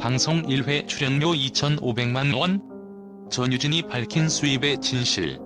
방송 1회 출연료 2,500만 원? 전유진이 밝힌 수입의 진실.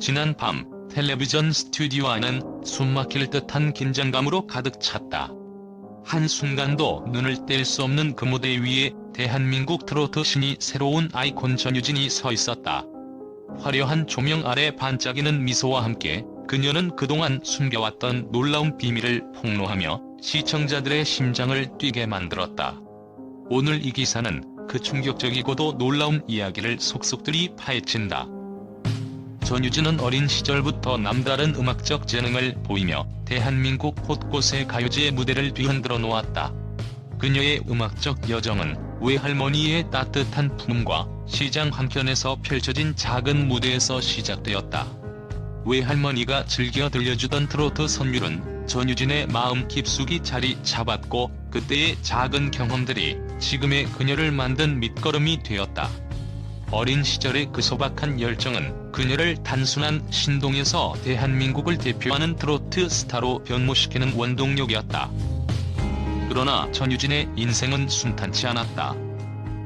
지난 밤 텔레비전 스튜디오 안은 숨막힐 듯한 긴장감으로 가득 찼다. 한순간도 눈을 뗄 수 없는 그 무대 위에 대한민국 트로트 신이 새로운 아이콘 전유진이 서 있었다. 화려한 조명 아래 반짝이는 미소와 함께 그녀는 그동안 숨겨왔던 놀라운 비밀을 폭로하며 시청자들의 심장을 뛰게 만들었다. 오늘 이 기사는 그 충격적이고도 놀라운 이야기를 속속들이 파헤친다. 전유진은 어린 시절부터 남다른 음악적 재능을 보이며 대한민국 곳곳의 가요제의 무대를 뒤흔들어 놓았다. 그녀의 음악적 여정은 외할머니의 따뜻한 품과 시장 한켠에서 펼쳐진 작은 무대에서 시작되었다. 외할머니가 즐겨 들려주던 트로트 선율은 전유진의 마음 깊숙이 자리 잡았고 그때의 작은 경험들이 지금의 그녀를 만든 밑거름이 되었다. 어린 시절의 그 소박한 열정은 그녀를 단순한 신동에서 대한민국을 대표하는 트로트 스타로 변모시키는 원동력이었다. 그러나 전유진의 인생은 순탄치 않았다.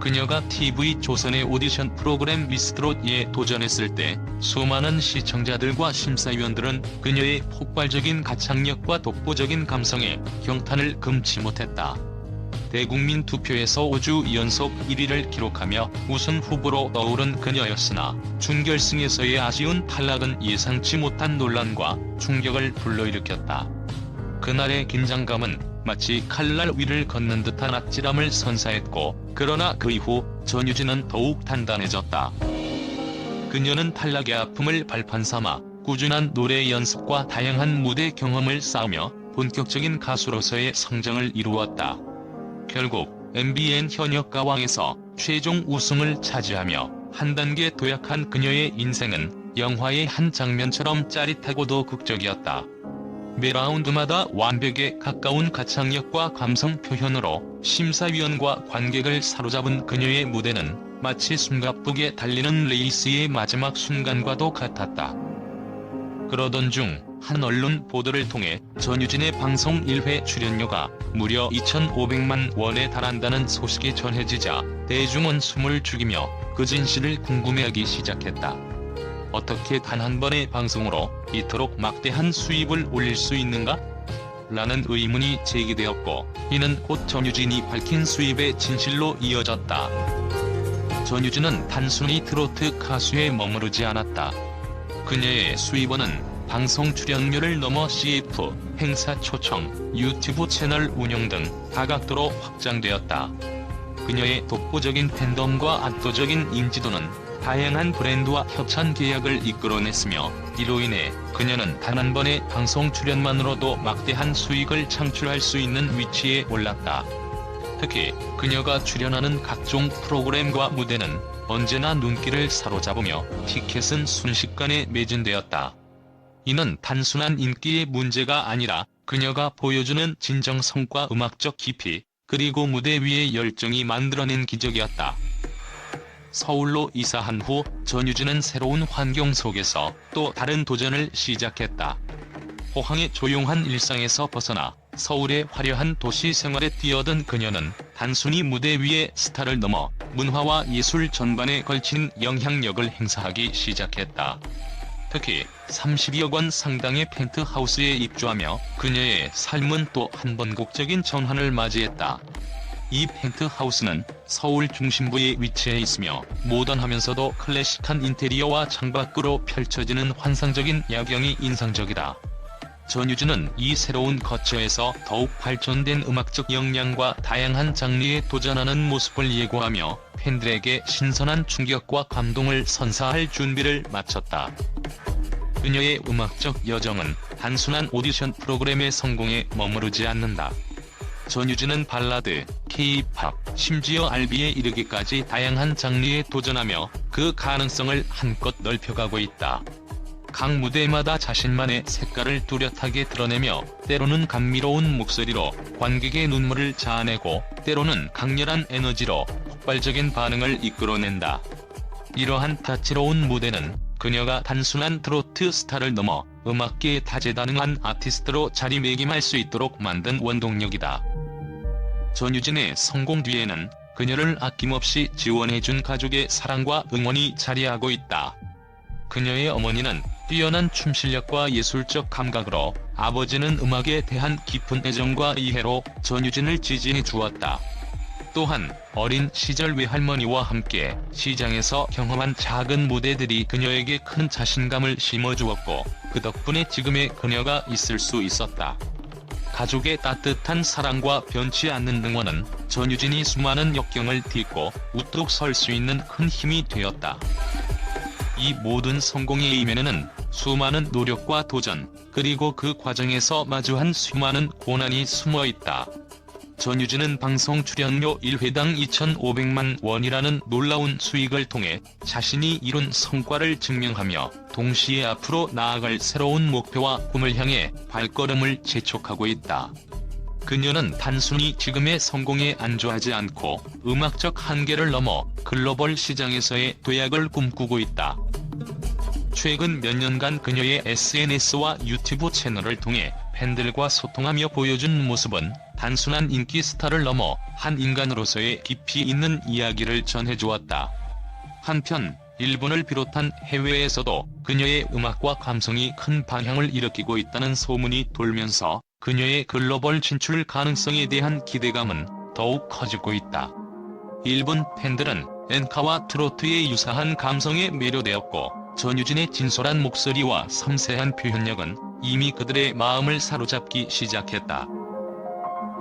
그녀가 TV 조선의 오디션 프로그램 미스트롯에 도전했을 때 수많은 시청자들과 심사위원들은 그녀의 폭발적인 가창력과 독보적인 감성에 경탄을 금치 못했다. 대국민 투표에서 5주 연속 1위를 기록하며 우승 후보로 떠오른 그녀였으나 준결승에서의 아쉬운 탈락은 예상치 못한 논란과 충격을 불러일으켰다. 그날의 긴장감은 마치 칼날 위를 걷는 듯한 아찔함을 선사했고 그러나 그 이후 전유진은 더욱 단단해졌다. 그녀는 탈락의 아픔을 발판 삼아 꾸준한 노래 연습과 다양한 무대 경험을 쌓으며 본격적인 가수로서의 성장을 이루었다. 결국 MBN 현역 가왕에서 최종 우승을 차지하며 한 단계 도약한 그녀의 인생은 영화의 한 장면처럼 짜릿하고도 극적이었다. 매 라운드마다 완벽에 가까운 가창력과 감성 표현으로 심사위원과 관객을 사로잡은 그녀의 무대는 마치 숨가쁘게 달리는 레이스의 마지막 순간과도 같았다. 그러던 중 한 언론 보도를 통해 전유진의 방송 1회 출연료가 무려 2,500만 원에 달한다는 소식이 전해지자 대중은 숨을 죽이며 그 진실을 궁금해하기 시작했다. 어떻게 단 한 번의 방송으로 이토록 막대한 수입을 올릴 수 있는가? 라는 의문이 제기되었고 이는 곧 전유진이 밝힌 수입의 진실로 이어졌다. 전유진은 단순히 트로트 가수에 머무르지 않았다. 그녀의 수입원은 방송 출연료를 넘어 CF, 행사 초청, 유튜브 채널 운영 등 다각도로 확장되었다. 그녀의 독보적인 팬덤과 압도적인 인지도는 다양한 브랜드와 협찬 계약을 이끌어냈으며 이로 인해 그녀는 단 한 번의 방송 출연만으로도 막대한 수익을 창출할 수 있는 위치에 올랐다. 특히 그녀가 출연하는 각종 프로그램과 무대는 언제나 눈길을 사로잡으며 티켓은 순식간에 매진되었다. 이는 단순한 인기의 문제가 아니라 그녀가 보여주는 진정 성과 음악적 깊이, 그리고 무대 위의 열정이 만들어낸 기적이었다. 서울로 이사한 후 전유진은 새로운 환경 속에서 또 다른 도전을 시작했다. 호황의 조용한 일상에서 벗어나 서울의 화려한 도시 생활에 뛰어든 그녀는 단순히 무대 위의 스타를 넘어 문화와 예술 전반에 걸친 영향력을 행사하기 시작했다. 특히 32억 원 상당의 펜트하우스에 입주하며 그녀의 삶은 또 한 번 곡적인 전환을 맞이했다. 이 펜트하우스는 서울 중심부에 위치해 있으며 모던하면서도 클래식한 인테리어와 창밖으로 펼쳐지는 환상적인 야경이 인상적이다. 전유진은 이 새로운 거처에서 더욱 발전된 음악적 역량과 다양한 장르에 도전하는 모습을 예고하며 팬들에게 신선한 충격과 감동을 선사할 준비를 마쳤다. 그녀의 음악적 여정은 단순한 오디션 프로그램의 성공에 머무르지 않는다. 전유진은 발라드, K-팝, 심지어 R&B에 이르기까지 다양한 장르에 도전하며 그 가능성을 한껏 넓혀가고 있다. 각 무대마다 자신만의 색깔을 뚜렷하게 드러내며 때로는 감미로운 목소리로 관객의 눈물을 자아내고 때로는 강렬한 에너지로 폭발적인 반응을 이끌어낸다. 이러한 다채로운 무대는 그녀가 단순한 트로트 스타를 넘어 음악계의 다재다능한 아티스트로 자리매김할 수 있도록 만든 원동력이다. 전유진의 성공 뒤에는 그녀를 아낌없이 지원해준 가족의 사랑과 응원이 자리하고 있다. 그녀의 어머니는 뛰어난 춤 실력과 예술적 감각으로 아버지는 음악에 대한 깊은 애정과 이해로 전유진을 지지해 주었다. 또한 어린 시절 외할머니와 함께 시장에서 경험한 작은 무대들이 그녀에게 큰 자신감을 심어주었고 그 덕분에 지금의 그녀가 있을 수 있었다. 가족의 따뜻한 사랑과 변치 않는 응원은 전유진이 수많은 역경을 딛고 우뚝 설 수 있는 큰 힘이 되었다. 이 모든 성공의 이면에는 수많은 노력과 도전, 그리고 그 과정에서 마주한 수많은 고난이 숨어 있다. 전유진은 방송 출연료 1회당 2,500만 원이라는 놀라운 수익을 통해 자신이 이룬 성과를 증명하며 동시에 앞으로 나아갈 새로운 목표와 꿈을 향해 발걸음을 재촉하고 있다. 그녀는 단순히 지금의 성공에 안주하지 않고 음악적 한계를 넘어 글로벌 시장에서의 도약을 꿈꾸고 있다. 최근 몇 년간 그녀의 SNS와 유튜브 채널을 통해 팬들과 소통하며 보여준 모습은 단순한 인기 스타를 넘어 한 인간으로서의 깊이 있는 이야기를 전해주었다. 한편 일본을 비롯한 해외에서도 그녀의 음악과 감성이 큰 방향을 일으키고 있다는 소문이 돌면서 그녀의 글로벌 진출 가능성에 대한 기대감은 더욱 커지고 있다. 일본 팬들은 엔카와 트로트의 유사한 감성에 매료되었고 전유진의 진솔한 목소리와 섬세한 표현력은 이미 그들의 마음을 사로잡기 시작했다.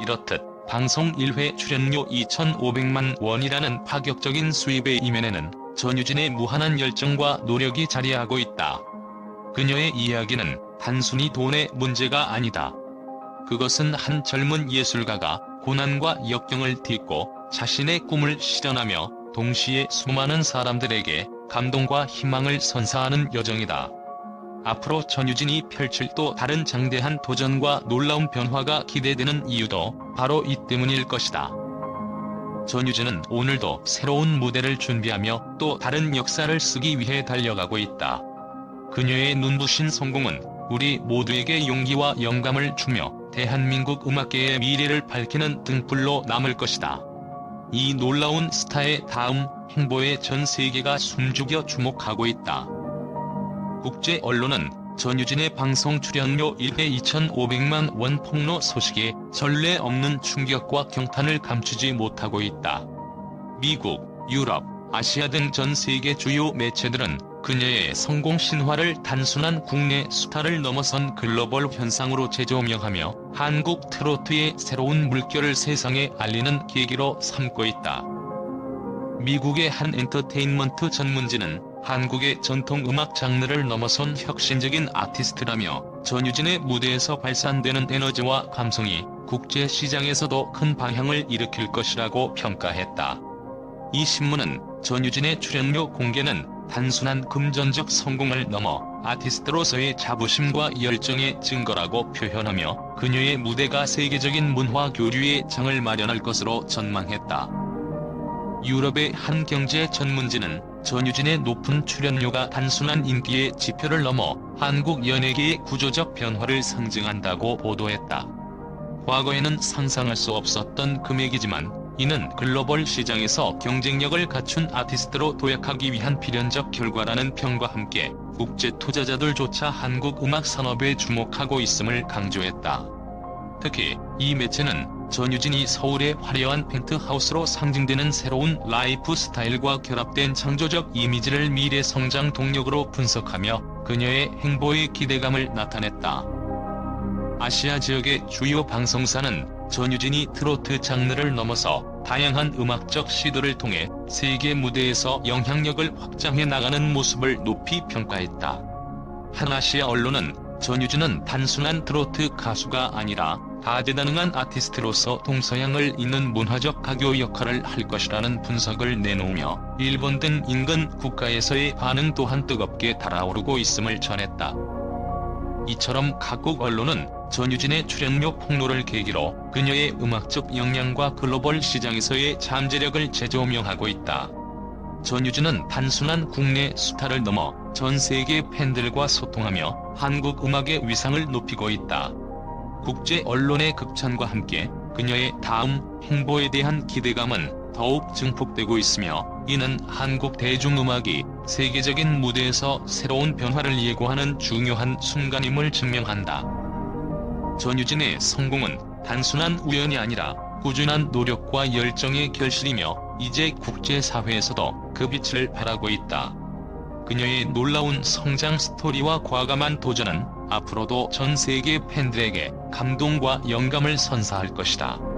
이렇듯 방송 1회 출연료 2,500만 원이라는 파격적인 수입의 이면에는 전유진의 무한한 열정과 노력이 자리하고 있다. 그녀의 이야기는 단순히 돈의 문제가 아니다. 그것은 한 젊은 예술가가 고난과 역경을 딛고 자신의 꿈을 실현하며 동시에 수많은 사람들에게 감동과 희망을 선사하는 여정이다. 앞으로 전유진이 펼칠 또 다른 장대한 도전과 놀라운 변화가 기대되는 이유도 바로 이 때문일 것이다. 전유진은 오늘도 새로운 무대를 준비하며 또 다른 역사를 쓰기 위해 달려가고 있다. 그녀의 눈부신 성공은 우리 모두에게 용기와 영감을 주며 대한민국 음악계의 미래를 밝히는 등불로 남을 것이다. 이 놀라운 스타의 다음 행보에 전 세계가 숨죽여 주목하고 있다. 국제 언론은 전유진의 방송 출연료 1회 2,500만 원 폭로 소식에 전례 없는 충격과 경탄을 감추지 못하고 있다. 미국, 유럽, 아시아 등 전 세계 주요 매체들은 그녀의 성공 신화를 단순한 국내 스타를 넘어선 글로벌 현상으로 재조명하며 한국 트로트의 새로운 물결을 세상에 알리는 계기로 삼고 있다. 미국의 한 엔터테인먼트 전문지는 한국의 전통 음악 장르를 넘어선 혁신적인 아티스트라며 전유진의 무대에서 발산되는 에너지와 감성이 국제 시장에서도 큰 방향을 일으킬 것이라고 평가했다. 이 신문은 전유진의 출연료 공개는 단순한 금전적 성공을 넘어 아티스트로서의 자부심과 열정의 증거라고 표현하며 그녀의 무대가 세계적인 문화 교류의 장을 마련할 것으로 전망했다. 유럽의 한 경제 전문지는 전유진의 높은 출연료가 단순한 인기의 지표를 넘어 한국 연예계의 구조적 변화를 상징한다고 보도했다. 과거에는 상상할 수 없었던 금액이지만 이는 글로벌 시장에서 경쟁력을 갖춘 아티스트로 도약하기 위한 필연적 결과라는 평과 함께 국제 투자자들조차 한국 음악 산업에 주목하고 있음을 강조했다. 특히 이 매체는 전유진이 서울의 화려한 펜트하우스로 상징되는 새로운 라이프 스타일과 결합된 창조적 이미지를 미래 성장 동력으로 분석하며 그녀의 행보의 기대감을 나타냈다. 아시아 지역의 주요 방송사는 전유진이 트로트 장르를 넘어서 다양한 음악적 시도를 통해 세계 무대에서 영향력을 확장해 나가는 모습을 높이 평가했다. 한 아시아 언론은 전유진은 단순한 트로트 가수가 아니라 다재다능한 아티스트로서 동서양을 잇는 문화적 가교 역할을 할 것이라는 분석을 내놓으며 일본 등 인근 국가에서의 반응 또한 뜨겁게 달아오르고 있음을 전했다. 이처럼 각국 언론은 전유진의 출연료 폭로를 계기로 그녀의 음악적 역량과 글로벌 시장에서의 잠재력을 재조명하고 있다. 전유진은 단순한 국내 스타를 넘어 전 세계 팬들과 소통하며 한국 음악의 위상을 높이고 있다. 국제 언론의 극찬과 함께 그녀의 다음 행보에 대한 기대감은 더욱 증폭되고 있으며 이는 한국 대중음악이 세계적인 무대에서 새로운 변화를 예고하는 중요한 순간임을 증명한다. 전유진의 성공은 단순한 우연이 아니라 꾸준한 노력과 열정의 결실이며 이제 국제사회에서도 그 빛을 발하고 있다. 그녀의 놀라운 성장 스토리와 과감한 도전은 앞으로도 전 세계 팬들에게 감동과 영감을 선사할 것이다.